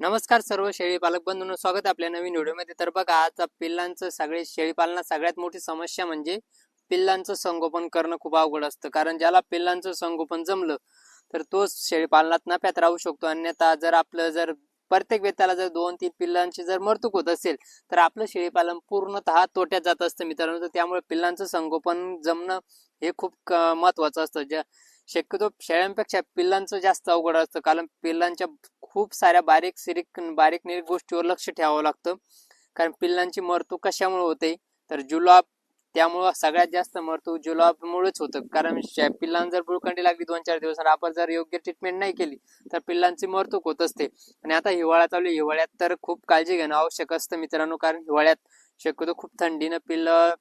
नमस्कार सर्व शेळी पालक बंधूंनो स्वागत आपल्या नवीन व्हिडिओमध्ये. तर बघा आता पिल्लांचं सगळे शेळीपालनात सगळ्यात मोठी समस्या म्हणजे पिल्लांचं संगोपन करणं खूप अवघड असतं. कारण ज्याला पिल्लांचं संगोपन जमलं तर तोच शेळीपालनात नफ्यात राहू शकतो. अन्यथा जर आपलं जर प्रत्येक वेताला जर दोन तीन पिल्लांची जर मरतूक होत असेल तर आपलं शेळीपालन पूर्णतः तोट्यात जात असतं मित्रांनो. तर त्यामुळे पिल्लांचं संगोपन जमणं हे खूप महत्वाचं असतं. ज्या शक्यतो शेळ्यांपेक्षा पिल्लांचं जास्त अवघड असतं. कारण पिल्लांच्या खूप साऱ्या बारीक सिरीक बारीक निरीक गोष्टीवर लक्ष ठेवावं लागतं. कारण पिल्लांची मरतू कशामुळे होते? तर जुलाब त्यामुळं सगळ्यात जास्त मरतू जुलाबमुळेच होतं. कारण शे- पिल्लांना जर बुळकंडी लागली दोन चार दिवस आणि आपण जर योग्य ट्रीटमेंट नाही केली तर पिल्लांची मरतूक होत असते. आणि आता हिवाळा चालू हिवाळ्यात तर खूप काळजी घेणं आवश्यक असतं मित्रांनो. कारण हिवाळ्यात शक्यतो खूप थंडीनं पिल्लं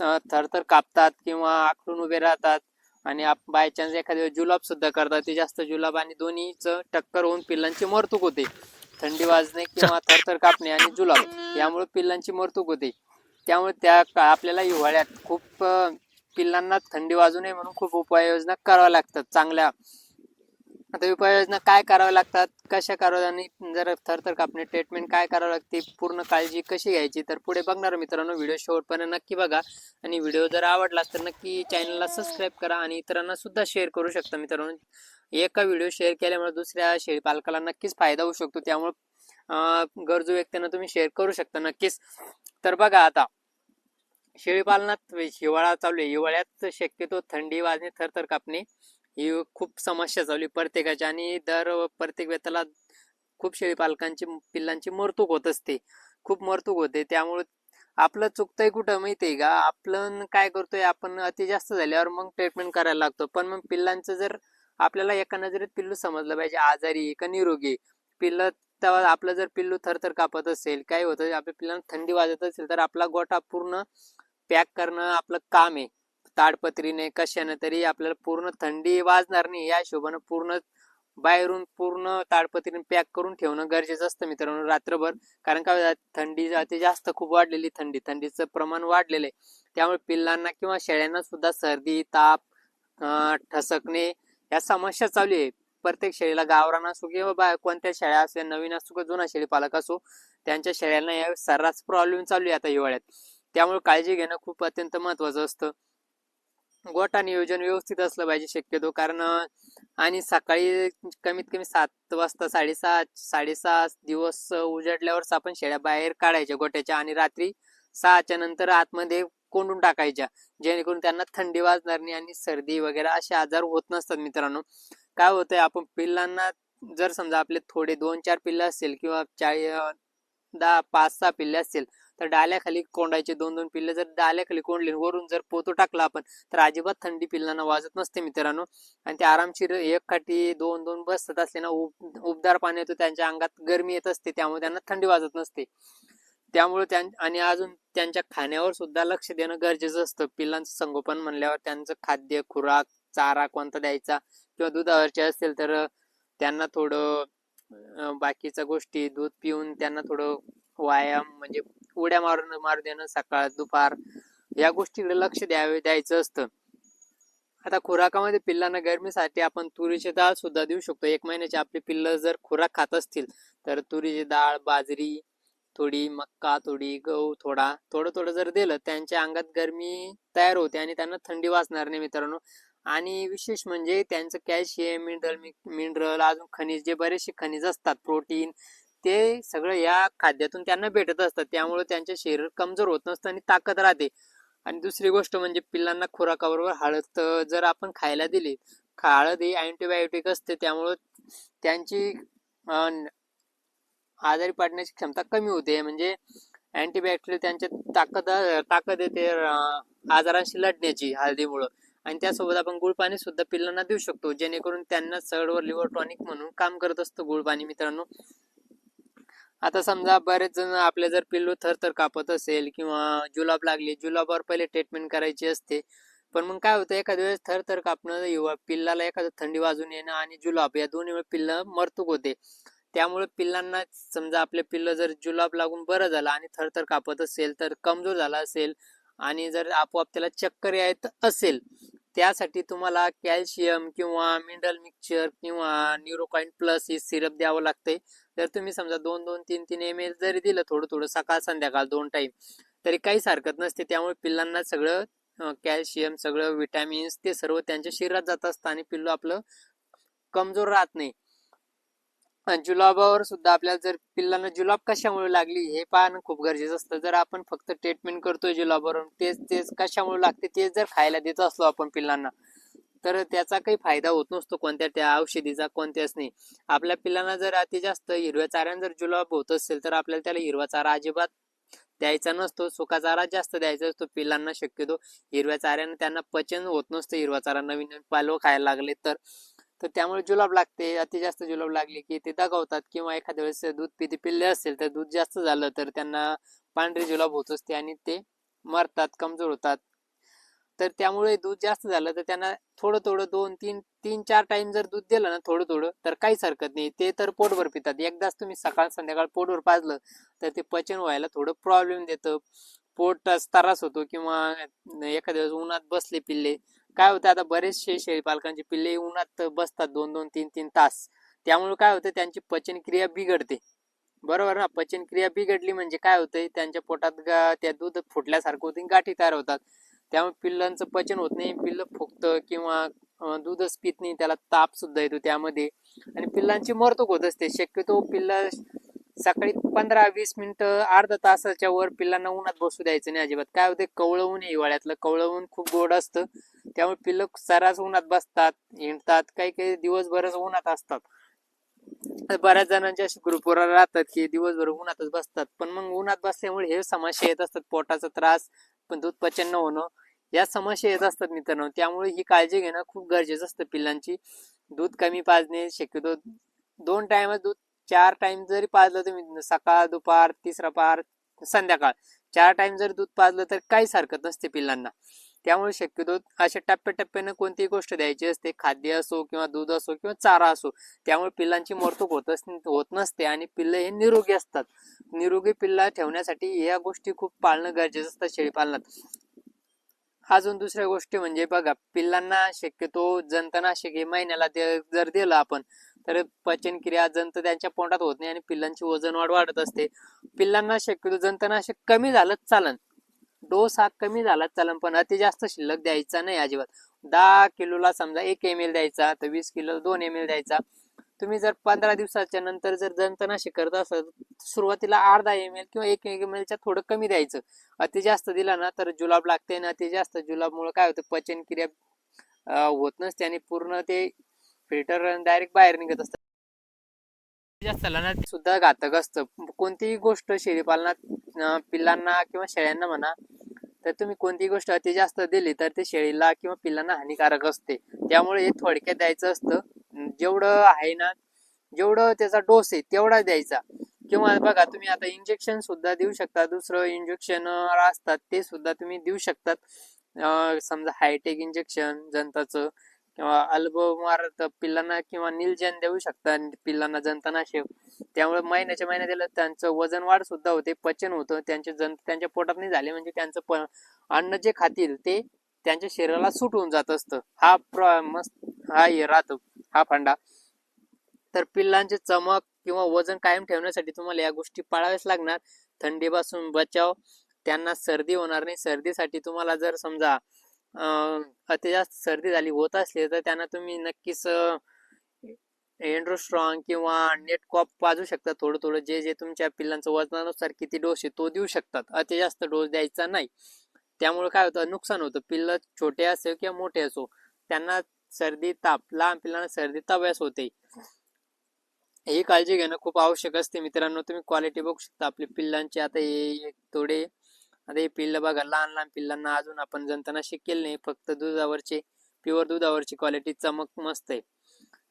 थरथर कापतात किंवा आखडून उभे राहतात. आणि बाय चान्स एखाद्या जुलाब सुद्धा करतात. ते जास्त जुलाब आणि दोन्हीच टक्कर होऊन पिल्लांची मरतूक होते. थंडी वाजणे किंवा थरथर कापणे आणि जुलाब यामुळे पिल्लांची मरतूक होते. त्यामुळे त्या आपल्याला हिवाळ्यात खूप पिल्लांना थंडी वाजू नये म्हणून खूप उपाययोजना कराव्या लागतात. चांगल्या आता उपाययोजना काय कराव्या लागतात कशा कराव्या आणि जर थरथर कापणे ट्रीटमेंट काय करावं लागते पूर्ण काळजी कशी घ्यायची तर पुढे बघणार मित्रांनो. व्हिडिओ शेवटपर्यंत नक्की बघा. आणि व्हिडिओ जर आवडला तर नक्की चॅनलला सबस्क्राईब करा आणि इतरांना सुद्धा शेअर करू शकता मित्रांनो. एका व्हिडिओ शेअर केल्यामुळे दुसऱ्या शेळीपालकाला नक्कीच फायदा होऊ शकतो. त्यामुळे गरजू व्यक्तींना तुम्ही शेअर करू शकता नक्कीच. तर बघा आता शेळीपालनात हिवाळा चालू आहे. हिवाळ्यात शक्यतो थंडी वाजणे थरथर कापणे. ही खूप समस्या चालू प्रत्येकाच्या आणि दर प्रत्येक वेताला खूप शेळी पालकांची पिल्लांची मरतूक होत असते. खूप मरतूक होते. त्यामुळे आपलं चुकतंय कुठं माहितीये का? आपलं काय करतोय? आपण अति जास्त झाल्यावर मग ट्रीटमेंट करायला लागतो. पण मग पिल्लांचं जर आपल्याला एका नजरेत पिल्लू समजलं पाहिजे आजारी का निरोगी आहे. तेव्हा आपलं जर पिल्लू थरथर कापत असेल काय होतं आपल्या पिल्लांना थंडी वाजत असेल तर आपला गोठा पूर्ण पॅक करणं आपलं काम आहे. ताडपत्रीने कशाने तरी आपल्याला पूर्ण थंडी वाजणार नाही. या हिशोबानं पूर्ण बाहेरून पूर्ण ताडपत्रीने पॅक करून ठेवणं गरजेचं असतं मित्रांनो रात्रभर. कारण का थंडी अति जास्त खूप वाढलेली थंडी. थंडीचं प्रमाण वाढलेलं आहे. त्यामुळे पिल्लांना किंवा शेळ्यांना सुद्धा सर्दी ताप ठसकणे या समस्या चालू आहे. प्रत्येक शेळीला गावरान असो किंवा बा कोणत्या शेळ्या असो नवीन असो किंवा जुना शेळी पालक असो त्यांच्या शेळ्यांना या सर्रास प्रॉब्लेम चालू आहे आता हिवाळ्यात. त्यामुळे काळजी घेणं खूप अत्यंत महत्वाचं असतं. गोठा नियोजन व्यवस्थित असलं पाहिजे शक्यतो. कारण आणि सकाळी कमीत कमी सात वाजता साडेसहा साडेसहा दिवस उजाडल्यावरच आपण शेळ्या बाहेर काढायच्या गोट्याच्या आणि रात्री सहाच्या नंतर आतमध्ये कोंडून टाकायच्या. जेणेकरून त्यांना थंडी वाजणार नाही आणि सर्दी वगैरे असे आजार होत नसतात मित्रांनो. काय होतंय आपण पिल्लांना जर समजा आपले थोडे दोन चार पिल्ल असतील किंवा चाळी दहा पाच सहा पिल्ले असतील तर डाल्याखाली कोंडायचे दोन दोन पिल्ले जर डाल्याखाली कोंडले वरून जर पोतो टाकला आपण तर अजिबात थंडी पिल्लांना वाजत नसते मित्रांनो. आणि ते आरामशीर एक काठी दोन दोन बसत असले ना उब उबदार पाणी येतो त्यांच्या अंगात गरमी येत असते त्यामुळे त्यांना थंडी वाजत नसते. त्यामुळे त्यां आणि अजून त्यांच्या खाण्यावर सुद्धा लक्ष देणं गरजेचं असतं. पिल्लांचं संगोपन म्हणल्यावर त्यांचं खाद्य खुराक चारा कोणता द्यायचा किंवा दुधावरचे असतील तर त्यांना थोडं बाकीच्या गोष्टी दूध पिऊन त्यांना थोडं व्यायाम म्हणजे उड्या मारून मारू देणं सकाळ दुपार या गोष्टीकडे लक्ष द्यावे द्यायचं असतं. आता खुराकामध्ये पिल्लांना गरमीसाठी आपण तुरीची डाळ सुद्धा देऊ शकतो. एक महिन्याची आपली पिल्लं जर खुराक खात असतील तर तुरीची डाळ बाजरी थोडी मक्का थोडी गहू थोडा थोडं थोडं जर दिलं त्यांच्या अंगात गरमी तयार होते आणि त्यांना थंडी वाचणार नाही मित्रांनो. आणि विशेष म्हणजे त्यांचं कॅल्शियम मिनरल मिनरल अजून खनिज जे बरेचसे खनिज असतात प्रोटीन ते सगळं या खाद्यातून त्यांना भेटत असतात. त्यामुळे त्यांचे शरीर कमजोर होत नसतं आणि ताकद राहते. आणि दुसरी गोष्ट म्हणजे पिल्लांना खुराकाबरोबर हळद जर आपण खायला दिली हळद ही अँटीबायोटिक असते. त्यामुळं त्यांची आजारी पाडण्याची क्षमता कमी होते. म्हणजे अँटीबायोटिक त्यांच्या ताकद ताकद येते आजारांशी लढण्याची हळदीमुळं. आणि त्यासोबत आपण गुळपाणी सुद्धा पिल्लांना देऊ शकतो. जेणेकरून त्यांना सडवर लिव्हर टॉनिक म्हणून काम करत असतं गुळपाणी मित्रांनो. आता समजा बरेच जण आपले जर पिल्लू थरथर कापत असेल किंवा जुलाब लागली जुलाबावर पहिले ट्रीटमेंट करायची असते. पण मग काय होतं एखाद्या वेळेस थरथर कापणं युवा पिल्लाला एखादं थंडी वाजून येणं आणि जुलाब या दोन्ही पिल्ल मरतूक होते. त्यामुळे पिल्लांना समजा आपले पिल्ल जर जुलाब लागून बरं झालं आणि थरथर कापत असेल तर कमजोर झाला असेल आणि जर आपोआप त्याला चक्कर येत असेल त्यासाठी तुम्हाला कॅल्शियम किंवा मिनरल मिक्सचर किंवा न्यूरोकॉइन प्लस हे सिरप द्यावं लागते जर तुम्ही समजा दोन दोन तीन तीन एम एल जरी दिलं थोडं थोडं सकाळ संध्याकाळ दोन टाईम तरी काहीच हरकत नसते. त्यामुळे पिल्लांना सगळं कॅल्शियम सगळं विटॅमिन्स ते सर्व त्यांच्या शरीरात जात असतं आणि पिल्लू आपलं कमजोर राहत नाही. जुलाबावर सुद्धा आपल्याला जर पिल्लांना जुलाब कशामुळे लागली हे पाहणं खूप गरजेचं असतं. जर आपण फक्त ट्रीटमेंट करतोय जुलाबावर तेच तेच कशामुळे लागते तेच जर खायला देत असलो आपण पिल्लांना तर त्याचा काही फायदा होत नसतो कोणत्या त्या औषधीचा कोणत्याच नाही. आपल्या पिल्लांना जर अति जास्त हिरव्या चाऱ्यानं जर जुलाब होत असेल तर आपल्याला त्याला हिरवा चारा अजिबात द्यायचा नसतो. सुका चारा जास्त द्यायचा असतो पिल्लांना शक्यतो. हिरव्या चाऱ्यानं त्यांना पचन होत नसतं हिरवा चारा नवीन नवीन पालव खायला लागले तर. तर त्यामुळे जुलाब लागते अति जास्त जुलाब लागले की ते दगावतात किंवा एखाद्या वेळेस दूध पिते पिल्ले असेल तर दूध जास्त झालं तर त्यांना पांढरे जुलाब होत असते आणि ते मरतात कमजोर होतात. तर त्यामुळे दूध जास्त झालं तर त्यांना थोडं थोडं दोन तीन तीन चार टाइम जर दूध दिलं ना थोडं थोडं तर काहीच हरकत नाही. ते तर पोटभर पितात. एकदाच तुम्ही सकाळ संध्याकाळ पोटभर पाजलं तर ते पचन व्हायला थोडं प्रॉब्लेम देतं. पोट त्रास होतो किंवा एखाद्या वेळेस उन्हात बसले पिल्ले काय होतं आता बरेचसे शेळी पालकांचे पिल्ले उन्हात बसतात दोन दोन तीन तीन तास. त्यामुळे काय होतं त्यांची पचनक्रिया बिघडते. बरोबर ना? पचनक्रिया बिघडली म्हणजे काय होतंय त्यांच्या पोटात त्या दूध फुटल्यासारखं होतं गाठी तयार होतात. त्यामुळे पिल्लांचं पचन होत नाही. पिल्लं फुगतं किंवा दूधच पित नाही त्याला ताप सुद्धा येतो त्यामध्ये. आणि पिल्लांची मरतूक होत असते. शक्यतो पिल्ला सकाळी पंधरा वीस मिनिटं अर्धा तासाच्या वर पिल्लांना उन्हात बसू द्यायचं नाही अजिबात. काय होते कवळवून हिवाळ्यातलं. कवळवून खूप गोड असतं. त्यामुळे पिल्लं सरास उन्हात बसतात हिंडतात काही काही दिवसभरच उन्हात असतात. बऱ्याच जणांच्या अशी ग्रुपवर राहतात की दिवसभर उन्हातच बसतात. पण मग उन्हात बसल्यामुळे हे समस्या येत असतात पोटाचा त्रास पण दूध पचन न होणं या समस्या येत असतात मित्रांनो. त्यामुळे ही काळजी घेणं खूप गरजेचं असतं पिल्लांची. दूध कमी पाजणे शक्यतो दोन टाइम दूध चार टाइम जरी पाजलं तुम्ही सकाळ दुपार तिसरा पार संध्याकाळ चार टाइम जर दूध पाजलं तर काहीच हरकत नसते पिल्लांना. त्यामुळे शक्यतो अशा टप्प्याटप्प्यानं कोणतीही गोष्ट द्यायची असते. खाद्य असो किंवा दूध असो किंवा चारा असो त्यामुळे पिल्लांची मरतूक होत होत नसते आणि पिल्लं हे निरोगी असतात. निरोगी पिल्ला ठेवण्यासाठी या गोष्टी खूप पाळणं गरजेचं असतं शेळीपालनात. अजून दुसऱ्या गोष्टी म्हणजे बघा पिल्लांना शक्यतो जंतनाशक हे महिन्याला जर दिलं आपण तर पचनक्रिया जंत त्यांच्या पोटात होत नाही आणि पिल्लांची वजन वाढ वाढत असते. पिल्लांना शक्यतो जंतनाशक कमी झालंच चालन. डोस हा कमी झालाच चालन पण अति जास्त शिल्लक द्यायचा नाही अजिबात. दहा किलोला समजा एक एम एल द्यायचा तर वीस किलो दोन एम एल द्यायचा. तुम्ही जर पंधरा दिवसाच्या नंतर जर जंतनाशी करत असाल सुरुवातीला अर्धा एम एल किंवा एक एम एलच्या थोडं कमी द्यायचं. अति जास्त दिला ना तर जुलाब लागते ना अति जास्त जुलाबमुळे काय होतं पचनक्रिया होत नसते आणि पूर्ण ते फिल्टर डायरेक्ट बाहेर निघत असतात. जास्त ना सुद्धा घातक असतं. कोणतीही गोष्ट शेळीपालनात पिल्लांना किंवा शेळ्यांना म्हणा तर तुम्ही कोणतीही गोष्ट अति जास्त दिली तर ते शेळीला किंवा पिल्लांना हानिकारक असते. त्यामुळे हे थोडक्यात द्यायचं असतं. जेवढं आहे ना जेवढं त्याचा डोस आहे तेवढा द्यायचा. किंवा बघा तुम्ही आता इंजेक्शन सुद्धा देऊ शकता. दुसरं इंजेक्शन असतात ते सुद्धा तुम्ही देऊ शकतात. समजा हायटेक इंजेक्शन जंताचं किंवा अल्बोमार पिल्लांना किंवा निलजन देऊ शकता पिल्लांना जंतनाशक त्यामुळे महिन्याच्या महिन्यात दिलं त्यांचं वजन वाढ सुद्धा होते पचन होतं त्यांचे जंत त्यांच्या पोटात नाही झाले म्हणजे त्यांचं प अन्न जे खातील ते त्यांच्या शरीराला सूट होऊन जात असतं. हा प्र मस्त हा हे राहतो हा फंडा. तर पिल्लांचे चमक किंवा वजन कायम ठेवण्यासाठी तुम्हाला या गोष्टी पाळाव्याच लागणार. थंडीपासून बचाव त्यांना सर्दी होणार नाही. सर्दीसाठी तुम्हाला जर समजा अति जास्त सर्दी झाली होत असली तर त्यांना तुम्ही नक्कीच एंड्रोस्ट्रॉंग किंवा नेट कॉप पाजू शकता थोडं थोडं. जे जे तुमच्या पिल्लांचं वजनानुसार किती डोस आहे तो देऊ शकतात. अति जास्त डोस द्यायचा नाही. त्यामुळे काय होतं नुकसान होतं. पिल्ल छोटे असो किंवा मोठे असो त्यांना सर्दी ताप लहान पिल्लांना सर्दी तव्यास होते. ही काळजी घेणं खूप आवश्यक असते मित्रांनो. तुम्ही क्वालिटी बघू शकता आपल्या पिल्लांचे. आता हे थोडे आता हे पिल्ल बघा लहान लहान पिल्लांना अजून आपण जंतना शिकेल नाही फक्त दुधावरचे प्युअर दुधावरची क्वालिटी चमक मस्त आहे.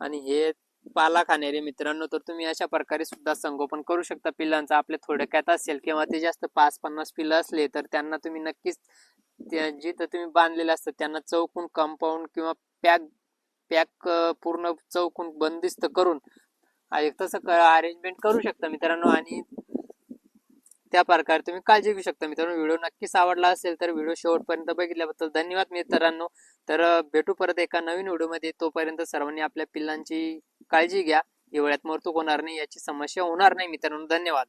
आणि हे पाला खाणारे मित्रांनो तर तुम्ही अशा प्रकारे सुद्धा संगोपन करू शकता पिल्लांचं. आपल्या थोडक्यात असेल किंवा ते जास्त पाच पन्नास पिल्लं असले तर त्यांना तुम्ही नक्कीच जिथं तुम्ही बांधलेलं असतं त्यांना चौकून कंपाऊंड किंवा पॅक पॅक पूर्ण चौकून बंदिस्त करून तसं अरेंजमेंट करू शकता मित्रांनो. आणि त्या प्रकारे तुम्ही काळजी घेऊ शकता मित्रांनो. व्हिडिओ नक्कीच आवडला असेल तर व्हिडिओ शेवटपर्यंत बघितल्याबद्दल धन्यवाद मित्रांनो. तर भेटू परत एका नवीन व्हिडिओमध्ये. तोपर्यंत सर्वांनी आपल्या पिल्लांची काळजी घ्या. हिवाळ्यात मरतूक होणार नाही याची समस्या होणार नाही मित्रांनो. धन्यवाद.